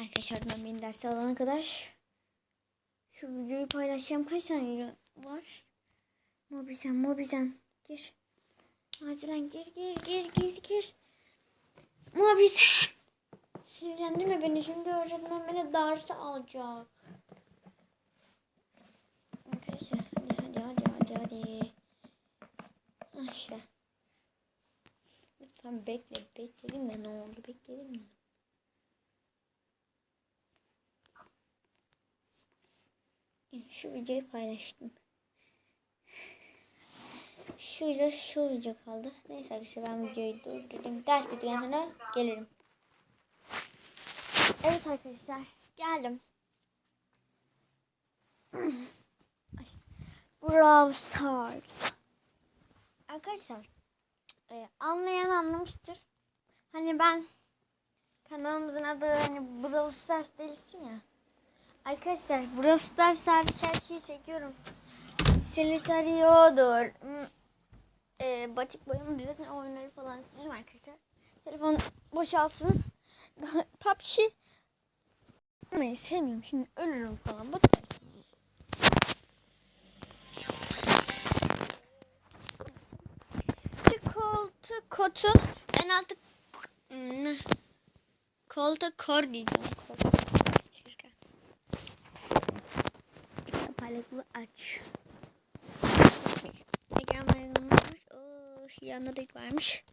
Arkadaşlar ben beni ders alana kadar şu videoyu paylaşacağım. Kaç tane var? Mobizen, Mobizen. Gir. Acilen gir, gir, gir, gir, gir. Mobizen. Sinirlendirme beni. Şimdi öğretmen beni derse alacak. Arkadaşlar hadi hadi hadi hadi hadi. Ha işte. Lütfen bekle. Bekledim de ne oldu? Bekledim de. Şu videoyu paylaştım. Şuyla şu video kaldı. Neyse arkadaşlar ben videoyu durdurdum. Ders bittikten sonra gelirim. Evet arkadaşlar geldim. Brawl Stars. Arkadaşlar e, anlayan anlamıştır. Hani ben kanalımızın adı hani Brawl Stars delisi ya. Arkadaşlar Brawl Stars hariç her şeyi çekiyorum. Silitario'dur. Hmm, E, batik boyama zaten oyunları falan sildim arkadaşlar. Telefon boşalsın. PUBG Oynamayı sevmiyorum. Şimdi ölürüm falan. Bakarsınız. Koltuk kotu. Ben artık Hmm, koltuk kor diyeceğim. Kor. Kapaklı aç. Ekranlarımız. Oo, şu yanında da varmış.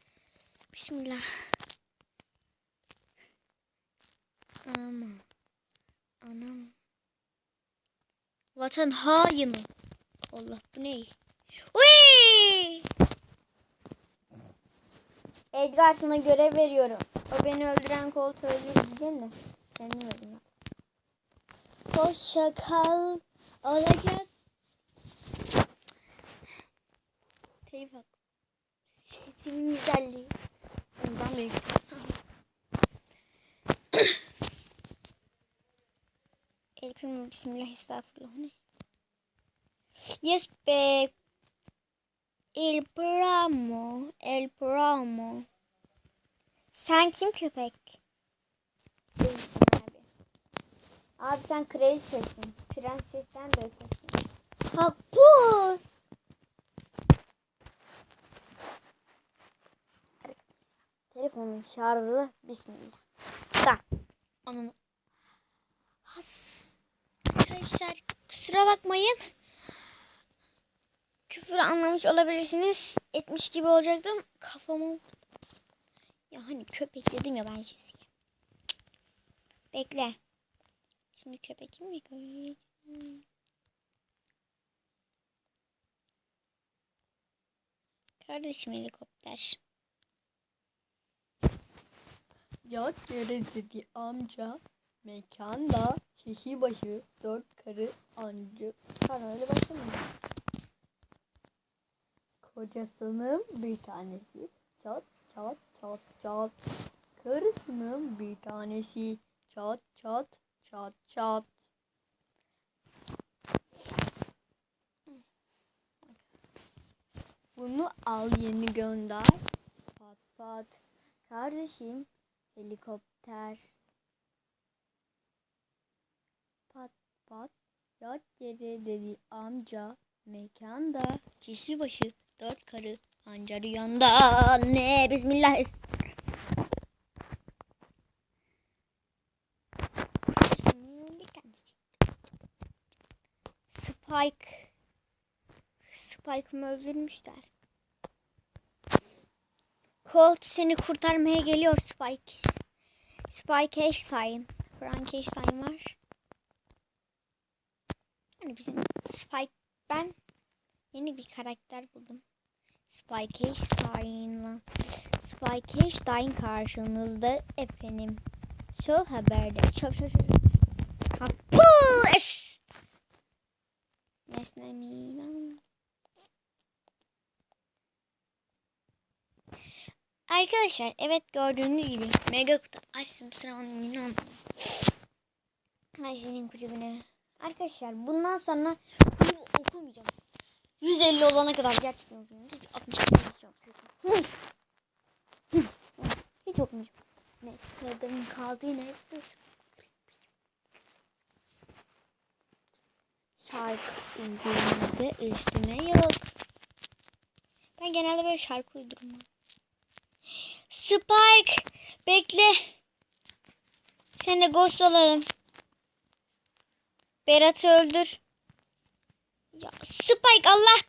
Bismillah. Anam. Anam. Vatan haini. Allah bu ne? Uy! Edgar sana görev veriyorum. O beni öldüren koltuğu öldürdü diyeceğim de. Deniyorum ya. Hoşça kal. Olacak. Teyip bak. Sesimin güzelliği. Ondan büyük. Elif'im bismillah estağfurullah. Ne? Yes be. El Pramo. El Pramo. Sen kim köpek? Değilsin abi. Sen kraliçesin. Prensesten de ötesin. Ha bu. Telefonun şarjı bismillah. Da. Onun. Has. Arkadaşlar kusura bakmayın. Küfür anlamış olabilirsiniz. Etmiş gibi olacaktım. Kafamı... Ya hani köpek dedim ya ben Jesse'ye. Bekle. Şimdi köpekim mi koyayım? Kardeşim helikopter. Yat yere dedi amca. Mekanda kişi başı dört karı ancı. Pardon öyle başlamıyor. Kocasının bir tanesi çat çat çat çat. Karısının bir tanesi çat çat çat çat. Bunu al yeni gönder. Pat pat. Kardeşim helikopter. Pat pat. Yat yere dedi amca. Mekanda kişi başı dört karı anca rüyanda ne bismillah Kardeşimin bir tanesi. Spike. Spike'ımı öldürmüşler. Colt seni kurtarmaya geliyor Spike. Spike Einstein. Frank Einstein var. Hani bizim Spike ben yeni bir karakter buldum. Spike Einstein'la. Spike Einstein karşınızda efendim. Şu haberde. Şov şov şov. Kapı. Es. Nesnemina. Arkadaşlar evet gördüğünüz gibi mega kutu açtım sıranın oldu. Ayşe'nin kulübüne. Arkadaşlar bundan sonra kulübü okumayacağım. 150 olana kadar gerçekten okumayacağım. Hiç 60 okuyacağım. Hiç okumayacağım. Ne tadım kaldı yine. Şarkı uydurmada üstüne yok. Ben genelde böyle şarkı uydurmam. Spike bekle. Sen de ghost olalım. Berat'ı öldür. Ya Spike Allah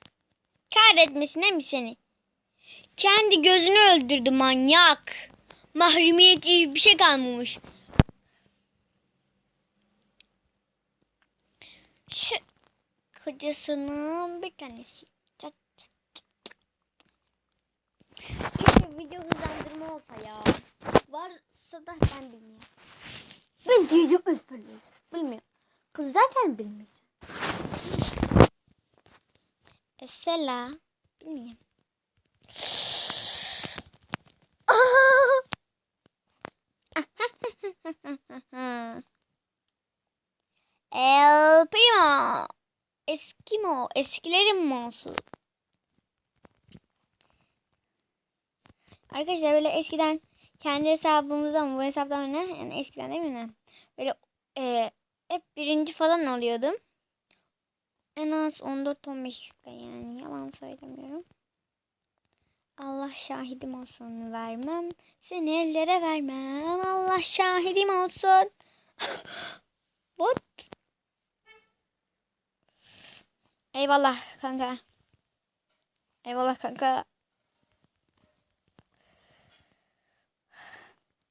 kahretmesin he mi seni? Kendi gözünü öldürdü manyak. Mahremiyet diye bir şey kalmamış. Şu kocasının bir tanesi. Çat çat çat çat. Keşke video hızlandırma olsa ya. Varsa da ben bilmiyorum. Ben diyeceğim ezberliyorum. Bilmiyorum. Kız zaten bilmiyor. Esela. Bilmiyorum. El Primo. Eskimo. Eskilerin mosu. Arkadaşlar böyle eskiden kendi hesabımızdan bu hesaptan ne? Yani eskiden değil mi ne? Böyle e, hep birinci falan oluyordum. En az 14-15 yükle yani yalan söylemiyorum. Allah şahidim olsun vermem. Seni ellere vermem. Allah şahidim olsun. Eyvallah kanka. Eyvallah kanka.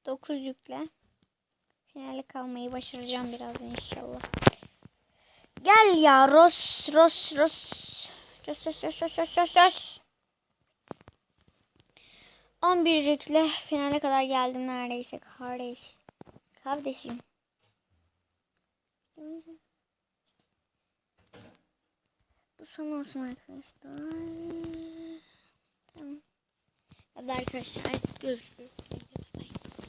9 yükle. Finale kalmayı başaracağım biraz inşallah. Gel ya Ros Ros Ros. Ros Ros Ros Ros Ros Ros Ros. 11 yükle finale kadar geldim neredeyse kardeş. Kardeşim. Bu son olsun arkadaşlar. Tamam. Hadi arkadaşlar görüşürüz.